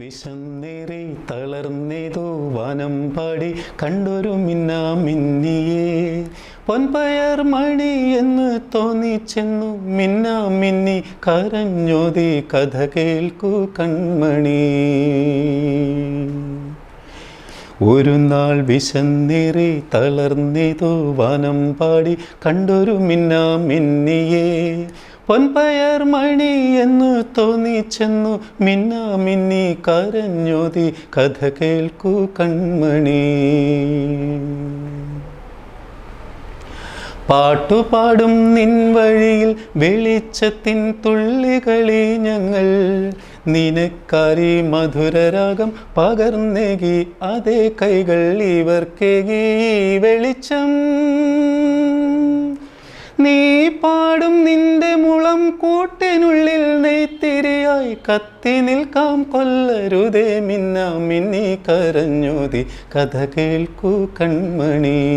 വിശന്നേറി തളർന്നേതോ വനം പാടി കണ്ടൊരു മിന്നാമിന്നിയെ പൊൻപയർ മണി എന്ന് തോന്നിച്ചെന്നു മിന്നാമിന്നി കരഞ്ഞോതി കഥ കേൾക്കൂ കൺമണി. ഒരു നാൾ വിശന്നേറി തളർന്നേതോ വാനം പാടി കണ്ടൊരു മിന്നാ മിന്നിയേ. പൊൻപയർ മണി എന്ന് തോന്നിച്ചെന്നു മിന്നാ മിന്നി കരഞ്ഞോതി കഥ കേൾക്കൂ കൺമണി. പാട്ടുപാടും നിൻ വഴിയിൽ വെളിച്ചത്തിൻ തുള്ളികളി ഞങ്ങൾ. നിനക്കാരി മധുരരാഗം പകർന്നേകി അതേ കൈകൾ ഇവർക്കേകി വെളിച്ചം. നീ പാടും നിന്റെ മുളം കൂട്ടിനുള്ളിൽ നെയ്ത്തിരിയായി കത്തി നിൽക്കാം കൊല്ലരുതേ മിന്ന മിന്നി കരഞ്ഞോതി. കഥ കേൾക്കൂ കൺമണി.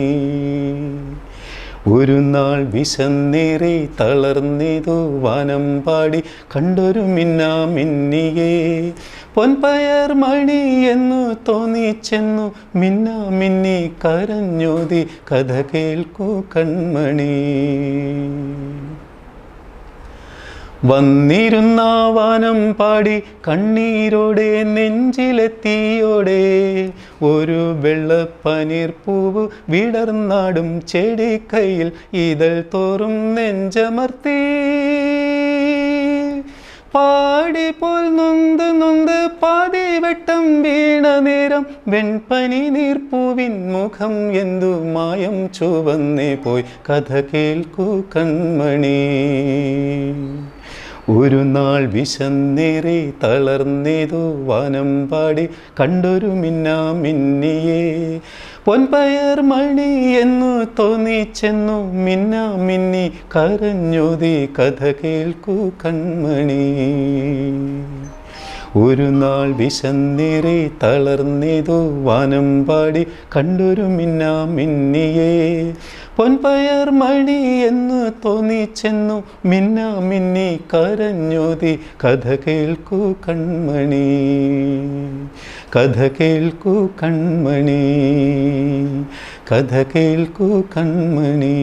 ഒരു നാൾ വിശന്നേറി തളർന്നിതു വനം പാടി. കണ്ടൊരു മിന്നാ മിന്നിയേ. പൊൻപയർ മണി എന്നു തോന്നിച്ചെന്നു മിന്നാ മിന്നി കരഞ്ഞോതി. കഥ കേൾക്കൂ കൺമണി. വന്നിരുന്ന വനം പാടി കണ്ണീരോടെ നെഞ്ചിലെത്തിയോടെ. ഒരു വെള്ളപ്പനീർ പൂവ് വിടർന്നാടും ചെടിക്കൈയിൽ ഇതൾ തോറും നെഞ്ചമർത്തി. പാടി പോൽ നൊന്ത് നൊന്ത് പാതിവട്ടം വീണ നേരം വെൺപനി നീർപ്പൂവിൻ മുഖം എന്തു മായം ചുവന്നേ പോയി. കഥ കേൾക്കൂ കൺമണി. ഒരു നാൾ വിശന്നേറി തളർന്നേതു വനം പാടി കണ്ടൊരു മിന്നാ മിന്നിയെ. പൊൻപയർ മണി എന്നു തോന്നിച്ചെന്നു മിന്നാ മിന്നി കരഞ്ഞോതി കഥ കേൾക്കൂ കൺമണി. ഒരു നാൾ വിശന്നിറി തളർന്നിതു വാനം പാടി കണ്ടൊരു മിന്നാമിന്നിയെ പൊൻപയർ മണി എന്ന് തോന്നിച്ചെന്നു മിന്നാമിന്നി കരഞ്ഞോതി. കഥ കേൾക്കൂ കൺമണി കഥ കേൾക്കൂ കൺമണി കഥ കേൾക്കൂ കൺമണി.